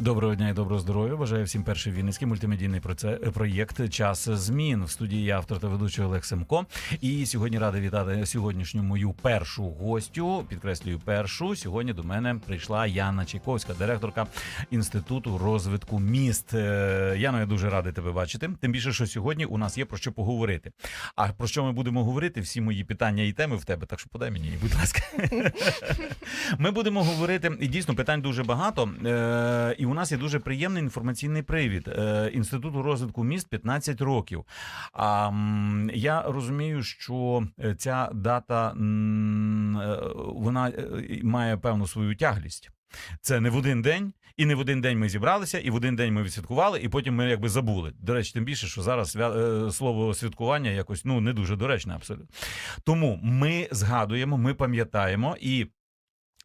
Доброго дня і доброго здоров'я. Бажаю всім перший вінницький мультимедійний проєкт Час змін в студії я автор та ведучий Олег Семко. І сьогодні радий вітати сьогоднішню мою першу гостю. Підкреслюю першу. Сьогодні до мене прийшла Яна Чайковська, директорка інституту розвитку міст. Е, Яно, я дуже радий тебе бачити. Тим більше, що сьогодні у нас є про що поговорити. А про що ми будемо говорити? Всі мої питання і теми в тебе. Так що подай мені, будь ласка. Ми будемо говорити, і дійсно питань дуже багато. Е, і у нас є дуже приємний інформаційний привід е, інституту розвитку міст 15 років. А я розумію, що е, ця дата е, вона має певну свою тяглість. Це не в один день, і не в один день ми зібралися, і в один день ми відсвяткували, і потім ми якби забули. До речі, тим більше, що зараз свя- слово святкування якось ну не дуже доречне, абсолютно. Тому ми згадуємо, ми пам'ятаємо і.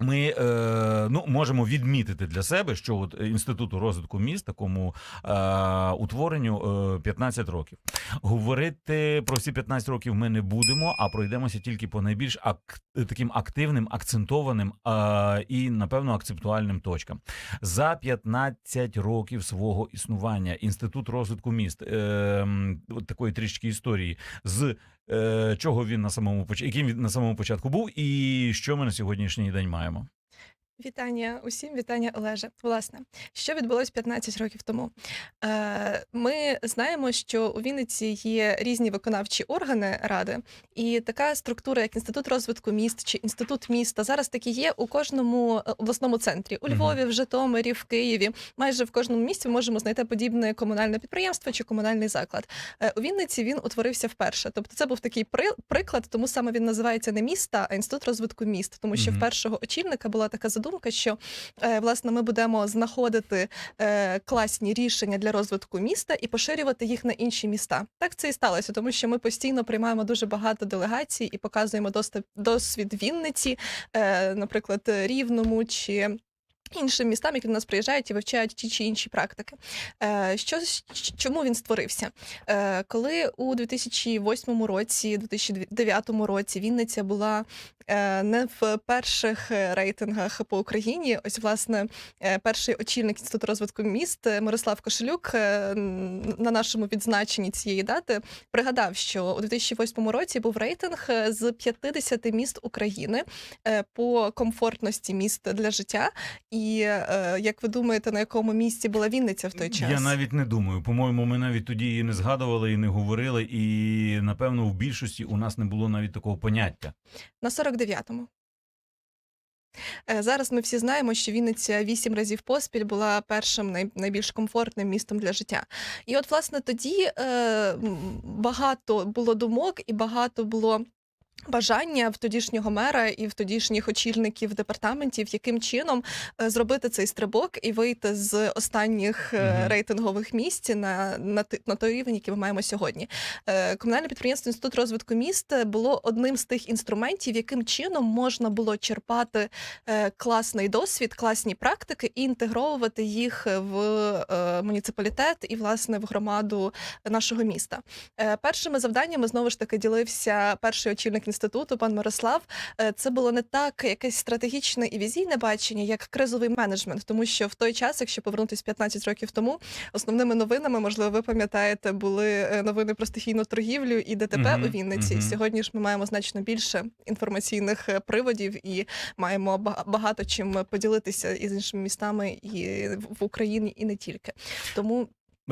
Ми е, ну, можемо відмітити для себе, що от інституту розвитку міст такому е, утворенню е, 15 років. Говорити про ці 15 років ми не будемо, а пройдемося тільки по найбільш ак, таким активним, акцентованим е, і напевно акцептуальним точкам. За 15 років свого існування інститут розвитку міст е, такої трішки історії з чого він на самому яким він на самому початку був, і що ми на сьогоднішній день маємо. Вітання усім, вітання Олеже. Власне, що відбулось 15 років тому? Е, Ми знаємо, що у Вінниці є різні виконавчі органи ради, і така структура, як інститут розвитку міст чи інститут міста, зараз такі є у кожному е, обласному центрі. У Львові, в Житомирі, в Києві. Майже в кожному місті ми можемо знайти подібне комунальне підприємство чи комунальний заклад. Е, У Вінниці він утворився вперше. Тобто, це був такий при- приклад, тому саме він називається не міста, а інститут розвитку міст, тому що в першого очільника була така задумка, що е, власне ми будемо знаходити е, класні рішення для розвитку міста і поширювати їх на інші міста. Так це і сталося, тому що ми постійно приймаємо дуже багато делегацій і показуємо досвід Вінниці, е, наприклад, Рівному чи. Іншим містам, які до нас приїжджають і вивчають ті чи інші практики. Е, що, чому він створився? Е, коли у 2008 році, 2009 році Вінниця була е, не в перших рейтингах по Україні. Ось, власне, перший очільник інституту розвитку міст Мирослав Кошелюк на нашому відзначенні цієї дати пригадав, що у 2008 році був рейтинг з 50 міст України по комфортності міст для життя. І е, як ви думаєте, на якому місці була Вінниця в той час? Я навіть не думаю. По-моєму, ми навіть тоді її не згадували і не говорили, і напевно в більшості у нас не було навіть такого поняття. На 49-му. Е, Зараз ми всі знаємо, що Вінниця вісім разів поспіль була першим най- найбільш комфортним містом для життя. І от, власне, тоді е, м, багато було думок і багато було. Бажання в тодішнього мера і в тодішніх очільників департаментів, яким чином е, зробити цей стрибок і вийти з останніх Мгм. рейтингових місць на, на, на той рівень, який ми маємо сьогодні. Е, Комунальне підприємство Інститут розвитку міст було одним з тих інструментів, яким чином можна було черпати класний досвід, класні практики і інтегровувати їх в муніципалітет і власне в громаду нашого міста. Першими завданнями знову ж таки ділився перший очільник інституту, пан Мирослав. Е, Це було не так якесь стратегічне і візійне бачення, як кризовий менеджмент, тому що в той час, якщо повернутися 15 років тому, основними новинами, можливо, ви пам'ятаєте, були е, новини про стихійну торгівлю і ДТП Мгм, у Вінниці. мгм. Сьогодні ж ми маємо значно більше інформаційних е, приводів і маємо ба- багато чим поділитися із іншими містами і в Україні, і не тільки. Тому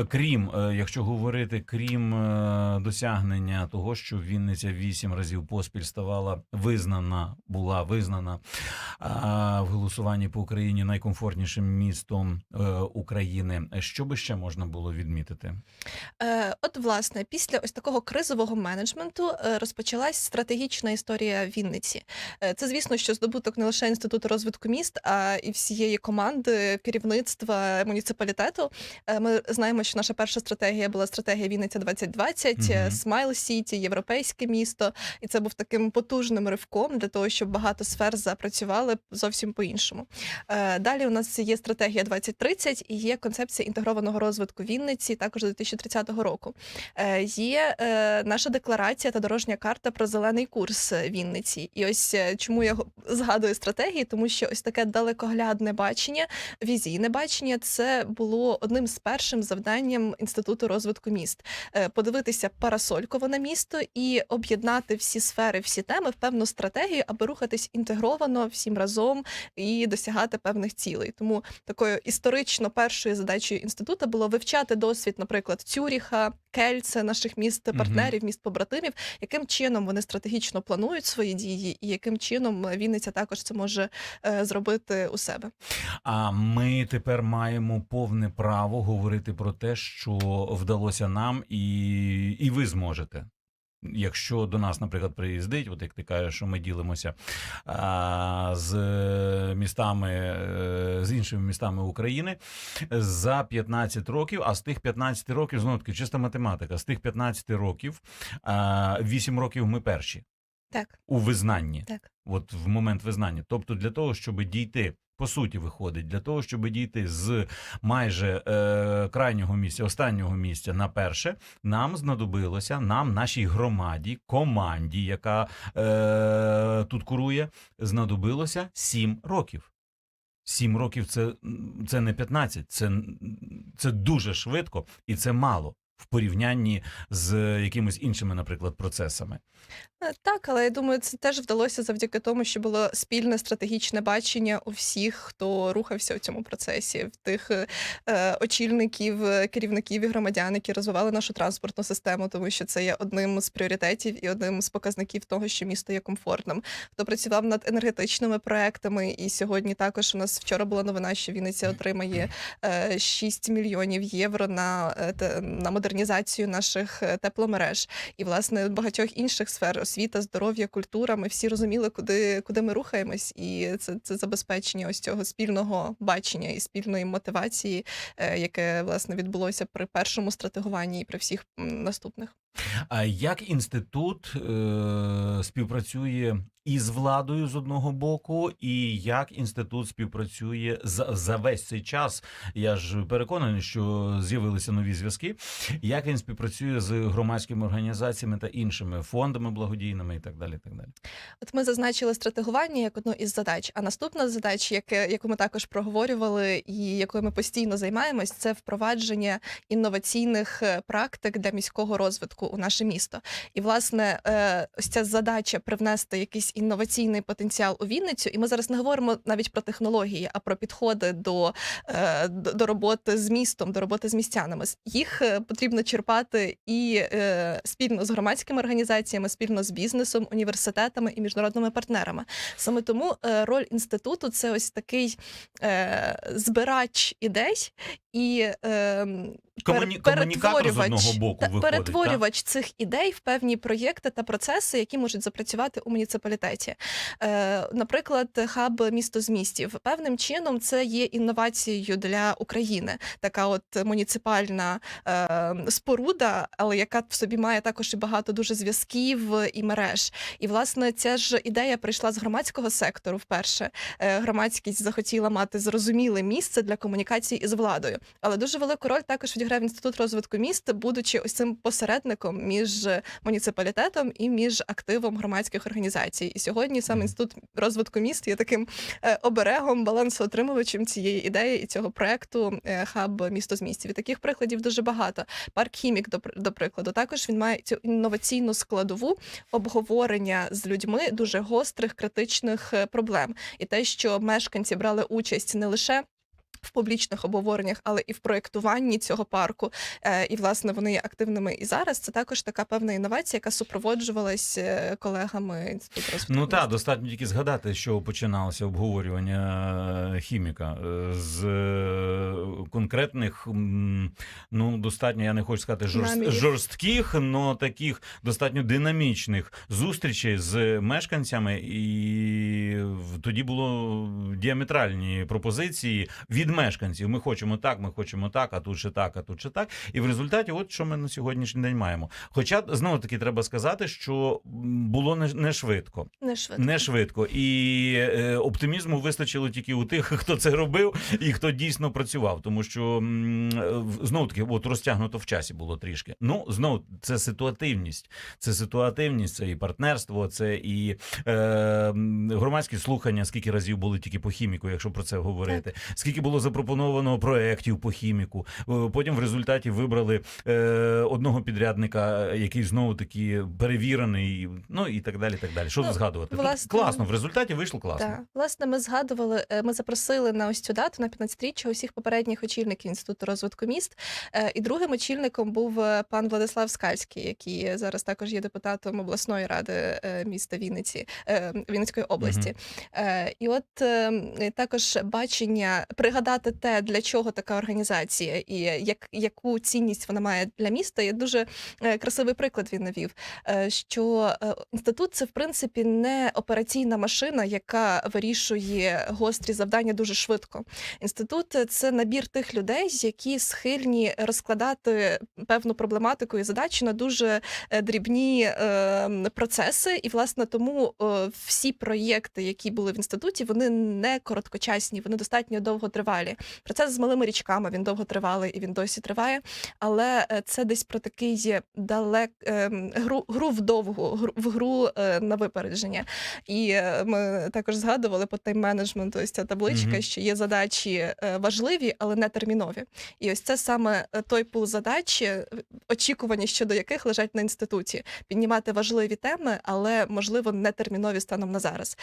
Крім, е, якщо говорити, крім е, досягнення того, що Вінниця вісім разів поспіль ставала визнана, була визнана в голосуванні по Україні найкомфортнішим містом е, України. Що би ще можна було відмітити? От, власне, після ось такого кризового менеджменту розпочалась стратегічна історія Вінниці. Це, звісно, що здобуток не лише інституту розвитку міст, а і всієї команди керівництва муніципалітету. Ми знаємо, пам'ятаємо, що наша перша стратегія була стратегія Вінниця 2020, Мгм. Смайл Сіті, європейське місто, і це був таким потужним ривком для того, щоб багато сфер запрацювали зовсім по-іншому. Е, Далі у нас є стратегія 2030 і є концепція інтегрованого розвитку Вінниці також до 2030 року. Е, Є е, наша декларація та дорожня карта про зелений курс Вінниці. І ось е, чому я згадую стратегії, тому що ось таке далекоглядне бачення, візійне бачення це було одним з першим завданням інституту розвитку міст. Е, Подивитися парасольково на місто і об'єднати всі сфери, всі теми в певну стратегію, аби рухатись інтегровано всім разом і досягати певних цілей. Тому такою історично першою задачею інституту було вивчати досвід, наприклад, Цюріха, Кельце, наших міст партнерів, міст побратимів, яким чином вони стратегічно планують свої дії, і яким чином Вінниця також це може е, зробити у себе. А ми тепер маємо повне право говорити про те, що вдалося нам, і, і ви зможете. Якщо до нас, наприклад, приїздить, от як ти кажеш, що ми ділимося а, з містами, е, з іншими містами України за 15 років, а з тих 15 років, знову таки, чиста математика, з тих 15 років а, 8 років ми перші Так, у визнанні так. от в момент визнання. Тобто, для того, щоб дійти, по суті, виходить, для того, щоб дійти з майже е, крайнього місця, останнього місця на перше, нам знадобилося, нам, нашій громаді, команді, яка е, тут курує, знадобилося 7 років. Сім років це, це не 15, це, це дуже швидко і це мало в порівнянні з якимись іншими, наприклад, процесами. Е, Так, але я думаю, це теж вдалося завдяки тому, що було спільне стратегічне бачення у всіх, хто рухався у цьому процесі, в тих е, е, очільників, е, керівників і громадян, які розвивали нашу транспортну систему, тому що це є одним з пріоритетів і одним з показників того, що місто є комфортним. Хто працював над енергетичними проектами, і сьогодні також у нас вчора була новина, що Вінниця отримає е, 6 мільйонів євро на, на модернізацію наших е, тепломереж і власне багатьох інших сфер освіта, здоров'я, культура. Ми всі розуміли, куди, куди ми рухаємось, і це, це забезпечення ось цього спільного бачення і спільної мотивації, е, яке власне відбулося при першому стратегуванні і при всіх наступних. А як інститут е, співпрацює із владою з одного боку, і як інститут співпрацює за, за весь цей час? Я ж переконаний, що з'явилися нові зв'язки. Як він співпрацює з громадськими організаціями та іншими фондами благодійними і так далі. І так далі. От ми зазначили стратегування як одну із задач. А наступна задача, яку ми також проговорювали, і якою ми постійно займаємось, це впровадження інноваційних е, практик для міського розвитку у наше місто. І власне, е, ось ця задача привнести якийсь інноваційний потенціал у Вінницю. І ми зараз не говоримо навіть про технології, а про підходи до, е, до роботи з містом, до роботи з містянами. Їх е, потрібно черпати і е, спільно з громадськими організаціями, спільно з бізнесом, університетами і міжнародними партнерами. Саме тому роль інституту це ось такий збирач ідей і е, Комуні- комунікатор з одного боку та- виходить, перетворювач цих ідей в певні проєкти та процеси, які можуть запрацювати у муніципалітеті. Е, наприклад, хаб місто з містів певним чином це є інновацією для України. Така от муніципальна е, споруда, але яка в собі має також і багато дуже зв'язків і мереж. І власне ця ж ідея прийшла з громадського сектору. Вперше Е, громадськість захотіла мати зрозуміле місце для комунікації із владою. Але дуже велику роль також відіграв інститут розвитку міст, будучи ось цим посередником між муніципалітетом і між активом громадських організацій. І сьогодні Мгм. інститут розвитку міст є таким е, оберегом, балансоотримувачем цієї ідеї і цього проекту е, хаб місто з містів. І таких прикладів дуже багато. Парк Хімік, до, до прикладу, також він має цю інноваційну складову обговорення з людьми дуже гострих критичних е, проблем. І те, що мешканці брали участь не лише в публічних обговореннях, але і в проєктуванні цього парку. Е, І власне вони є активними і зараз. Це також така певна інновація, яка супроводжувалась е, колегами інституту. Ну так, достатньо тільки згадати, що починалося обговорювання е, хіміка з конкретних, ну достатньо, я не хочу сказати жорст, жорстких, але таких достатньо динамічних зустрічей з мешканцями, і тоді було діаметральні пропозиції від мешканців. Ми хочемо так, ми хочемо так, а тут ще так, а тут ще так. І в результаті, от що ми на сьогоднішній день маємо. Хоча знову таки треба сказати, що було не, не швидко. Не швидко. Не швидко, і е, оптимізму вистачило тільки у тих, хто це робив і хто дійсно працював. Тому що знову таки, от розтягнуто в часі було трішки. Ну знову це ситуативність. Це ситуативність, це і партнерство, це і е, громадські слухання. Скільки разів були тільки по хіміку, якщо про це говорити, скільки було запропоновано проєктів по хіміку. Е, Потім в результаті вибрали е, одного підрядника, який знову таки перевірений. Ну і так далі. Так далі. Що Ну, згадувати? Власне, класно. В результаті вийшло класно. Так, власне, ми згадували, е, ми запросили на ось цю дату на 15-річчя усіх попередніх очільників інституту розвитку міст. І другим очільником був пан Владислав Скальський, який зараз також є депутатом обласної ради міста Вінниці Вінницької області. Е, І от е, також бачення пригадати те, для чого така організація і як, яку цінність вона має для міста. Є дуже е, красивий приклад він навів. е, Що е, інститут це в принципі не операційна машина, яка вирішує гострі завдання дуже швидко. Інститут е, це набір тих людей, які схильні розкладати певну проблематику і задачі на дуже е, дрібні е, процеси. І власне тому е, всі проєкти, які були в інституті, вони не короткочасні, вони достатньо довготривалі. Процес з малими річками він довготривалий і він досі триває. Але е, це десь про такий далек ем, гру, гру вдовгу, гру, в гру е, на випередження. І е, ми також згадували по тайм-менеджменту ось ця табличка, Мгм. що є задачі важливі, але не термінові. І ось це саме той пул задач, е, очікування щодо яких лежать на інституті. Піднімати важливі теми, але можливо не термінові станом на зараз.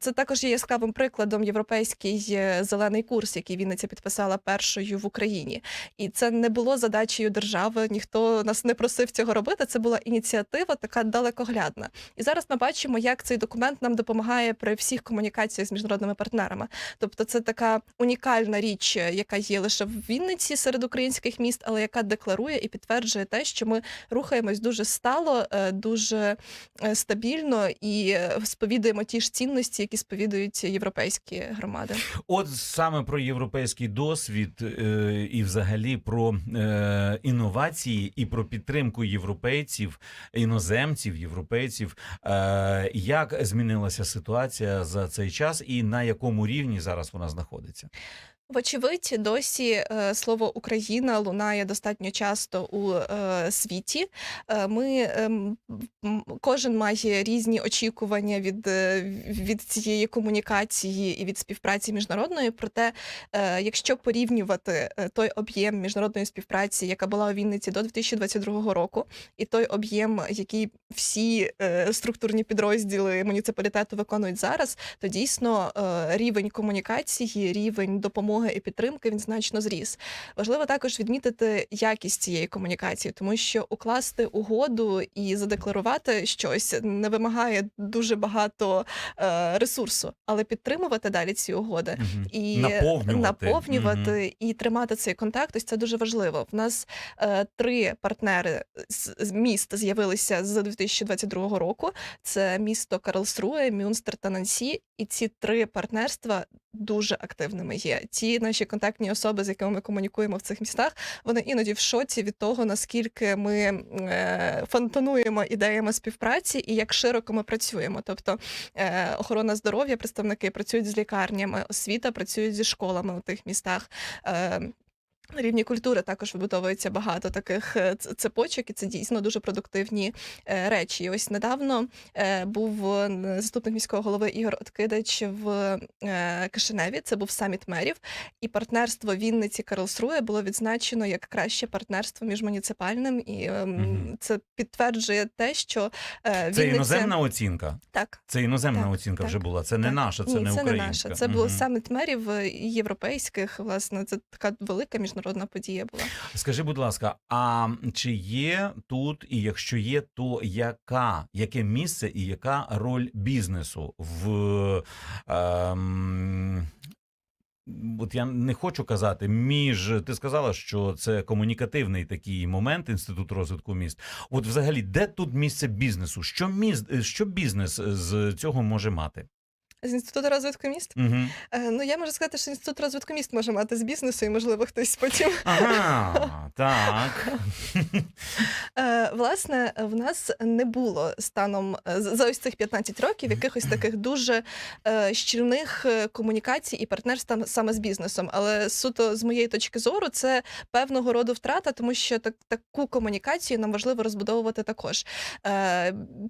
Це також є яскравим прикладом європейський зелений курс, який Вінниця підписала першою в Україні. І це не було задачею держави. Ніхто нас не просив цього робити. Це була ініціатива така далекоглядна. І зараз ми бачимо, як цей документ нам допомагає при всіх комунікаціях з міжнародними партнерами. Тобто, це така унікальна річ, яка є лише в Вінниці серед українських міст, але яка декларує і підтверджує те, що ми рухаємось дуже стало, е, дуже е, стабільно і е, сповідуємо ті ж цінності, які сповідують європейські громади. От саме про європейський досвід е, і взагалі про е, інновації і про підтримку європейців, іноземців, європейців. Е, як змінилася ситуація за цей час, і на якому рівні зараз вона знаходиться? Вочевидь, досі е, слово Україна лунає достатньо часто у е, світі. Е, ми ем, кожен має різні очікування від, від цієї комунікації і від співпраці міжнародної. Проте, якщо порівнювати той об'єм міжнародної співпраці, яка була у Вінниці до 2022 року, і той об'єм, який всі структурні підрозділи муніципалітету виконують зараз, то дійсно рівень комунікації, рівень допомоги і підтримки він значно зріс. Важливо також відмітити якість цієї комунікації, тому що укласти угоду і задекларувати щось не вимагає дуже багато е, ресурсу, але підтримувати далі ці угоди. Мгм. І наповнювати, наповнювати і тримати цей контакт, ось це дуже важливо. В нас е, три партнери з, з міст з'явилися з 2022 року. Це місто Карлсруе, Мюнстер та Нансі. І ці три партнерства дуже активними є. Ті наші контактні особи, з якими ми комунікуємо в цих містах, вони іноді в шоці від того, наскільки ми е, фонтануємо ідеями співпраці і як широко ми працюємо. Тобто е, охорона здоров'я, представники працюють з лікарнями, освіта працюють зі школами у тих містах. На рівні культури також вибудовується багато таких е, цепочок, і це дійсно дуже продуктивні е, речі. І ось недавно е, був заступник міського голови Ігор Откидач в Кишиневі. Це був саміт мерів, і партнерство Вінниці Карлсруе було відзначено як краще партнерство між муніципальним, і це підтверджує те, що е, Це іноземна оцінка. так. Це іноземна Так, оцінка так, вже була. Це не наша, це Ні, не це не українська. наше. Це було саміт мерів європейських. Власне, це така велика міжнародна подія була. Скажи, будь ласка, а чи є тут, і якщо є, то яка яке місце і яка роль бізнесу в ем, от я не хочу казати, між ти сказала, що це комунікативний такий момент інститут розвитку міст. От, взагалі, де тут місце бізнесу? Що міст, що бізнес з цього може мати? З інституту розвитку міст. Угу. Ну я можу сказати, що інститут розвитку міст може мати з бізнесу, і можливо хтось потім. Ага, так. Е, Власне, в нас не було станом е, за ось цих 15 років якихось таких дуже щільних комунікацій і партнерств саме з бізнесом. Але суто з моєї точки зору, це певного роду втрата, тому що так, таку комунікацію нам важливо розбудовувати також.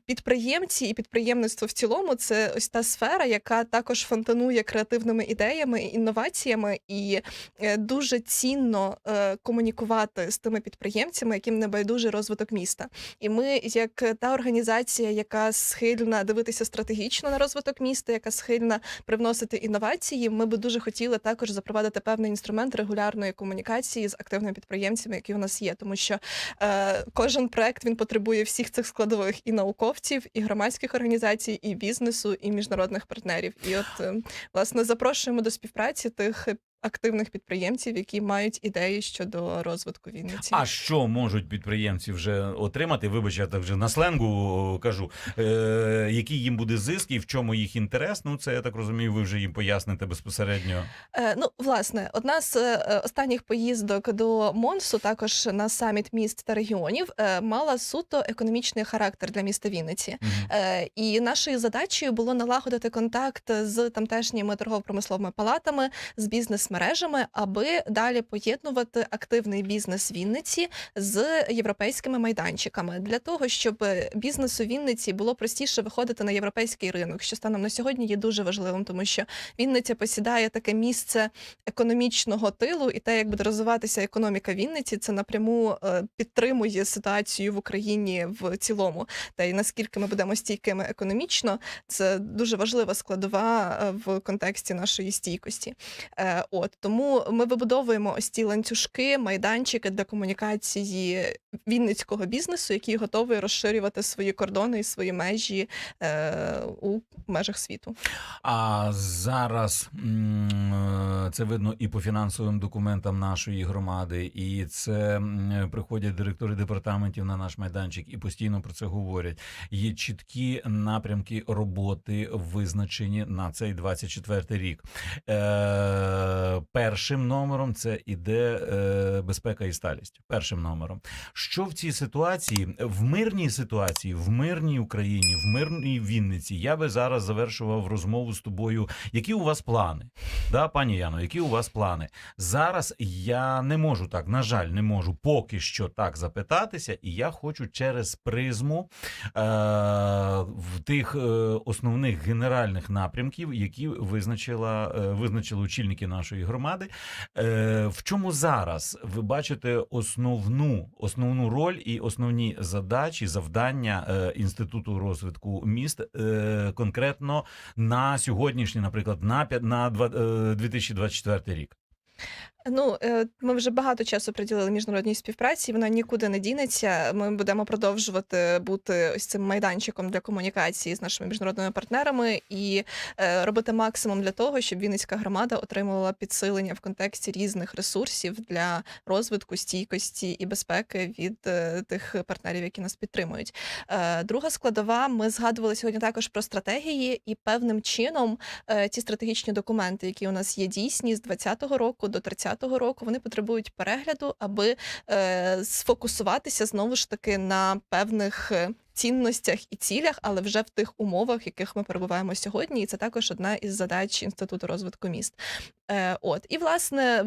Підприємці і підприємництво в цілому це ось та сфера, яка також фонтанує креативними ідеями і інноваціями, і е, дуже цінно е, комунікувати з тими підприємцями, яким не байдужий розвиток міста. І ми, як та організація, яка схильна дивитися стратегічно на розвиток міста, яка схильна привносити інновації, ми би дуже хотіли також запровадити певний інструмент регулярної комунікації з активними підприємцями, які у нас є, тому що е, кожен проект він потребує всіх цих складових і науковців, і громадських організацій, і бізнесу, і міжнародних партнерів. І от е, власне запрошуємо до співпраці тих активних підприємців, які мають ідеї щодо розвитку Вінниці. А що можуть підприємці вже отримати? Вибач, я так вже на сленгу кажу. Е, який їм буде зиск і в чому їх інтерес? Ну, це я так розумію, ви вже їм поясните безпосередньо. Е, ну, власне, одна з е, останніх поїздок до Монсу, також на саміт міст та регіонів, е, мала суто економічний характер для міста Вінниці. Мгм. Е, І нашою задачею було налагодити контакт з тамтешніми торгово-промисловими палатами, з бізнес-мережами, аби далі поєднувати активний бізнес Вінниці з європейськими майданчиками для того, щоб бізнесу Вінниці було простіше виходити на європейський ринок, що станом на сьогодні є дуже важливим, тому що Вінниця посідає таке місце економічного тилу, і те, як буде розвиватися економіка Вінниці, це напряму е, підтримує ситуацію в Україні в цілому. Та й наскільки ми будемо стійкими економічно, це дуже важлива складова е, в контексті нашої стійкості. Е, От тому ми вибудовуємо ось ці ланцюжки, майданчики для комунікації вінницького бізнесу, який готовий розширювати свої кордони і свої межі е, у межах світу. А зараз це видно і по фінансовим документам нашої громади, і це приходять директори департаментів на наш майданчик і постійно про це говорять. Є чіткі напрямки роботи визначені на цей 24 рік. Е, першим номером це іде е, безпека і сталість. Першим номером. Що в цій ситуації, в мирній ситуації, в мирній Україні, в мирній Вінниці, я би зараз завершував розмову з тобою. Які у вас плани? Да, пані Яно, які у вас плани? Зараз я не можу так, на жаль, не можу поки що так запитатися, і я хочу через призму е, в тих е, основних генеральних напрямків, які визначила е, визначили очільники нашої громади. Е, в чому зараз ви бачите основну основну роль і основні задачі, завдання е, інституту розвитку міст е, конкретно на сьогоднішній, наприклад, на п'ят- на два- е, 2024 рік? Ну, е, ми вже багато часу приділили міжнародній співпраці. Вона нікуди не дінеться. Ми будемо продовжувати бути ось цим майданчиком для комунікації з нашими міжнародними партнерами і е, робити максимум для того, щоб Вінницька громада отримувала підсилення в контексті різних ресурсів для розвитку, стійкості і безпеки від е, тих партнерів, які нас підтримують. Друга складова. Ми згадували сьогодні також про стратегії, і певним чином ті стратегічні документи, які у нас є дійсні з 2020 року до 30 року, вони потребують перегляду, аби е, сфокусуватися знову ж таки на певних. Цінностях і цілях, але вже в тих умовах, в яких ми перебуваємо сьогодні, і це також одна із задач інституту розвитку міст. Е, от і власне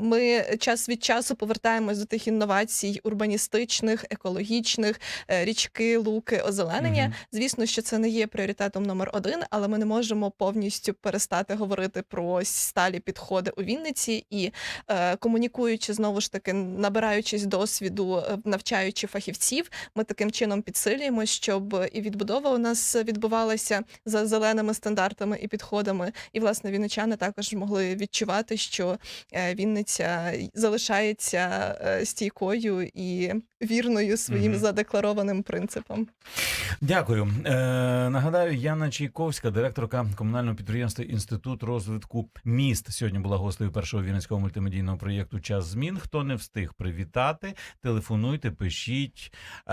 ми час від часу повертаємось до тих інновацій урбаністичних, екологічних, е, річки, луки, озеленення. Мгм. Звісно, що це не є пріоритетом номер один, але ми не можемо повністю перестати говорити про сталі підходи у Вінниці і е, комунікуючи знову ж таки, набираючись досвіду, е, навчаючи фахівців, ми таким чином підсилюємо мріємо, щоб і відбудова у нас відбувалася за зеленими стандартами і підходами. І власне вінничани також могли відчувати, що е, Вінниця залишається е, стійкою і вірною своїм Мгм. задекларованим принципам. Дякую. Е, нагадаю, Яна Чайковська, директорка комунального підприємства Інститут розвитку міст. Сьогодні була гостею першого вінницького мультимедійного проєкту Час змін. Хто не встиг привітати, телефонуйте, пишіть е,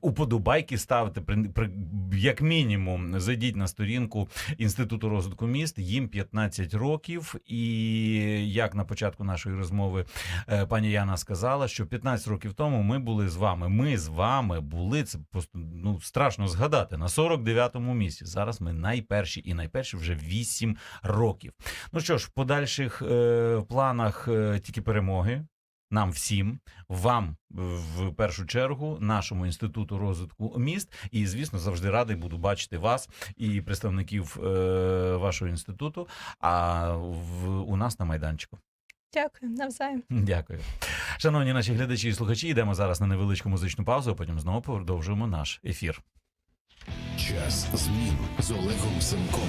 уподобайки ставте. При, при, як мінімум, зайдіть на сторінку Інституту розвитку міст. Їм 15 років. І як на початку нашої розмови е, пані Яна сказала, що 15 років тому ми були з вами. Ми з вами були це просто ну страшно згадати на 49-му місці. Зараз ми найперші і найперші вже 8 років. Ну що ж, в подальших е, планах е, тільки перемоги. Нам всім, вам в першу чергу, нашому інституту розвитку міст, і звісно, завжди радий буду бачити вас і представників е, вашого інституту. А в у нас на майданчику. Дякую, навзаєм. Дякую. Шановні наші глядачі і слухачі, йдемо зараз на невеличку музичну паузу, а потім знову продовжуємо наш ефір. Час змін з Олегом Семком.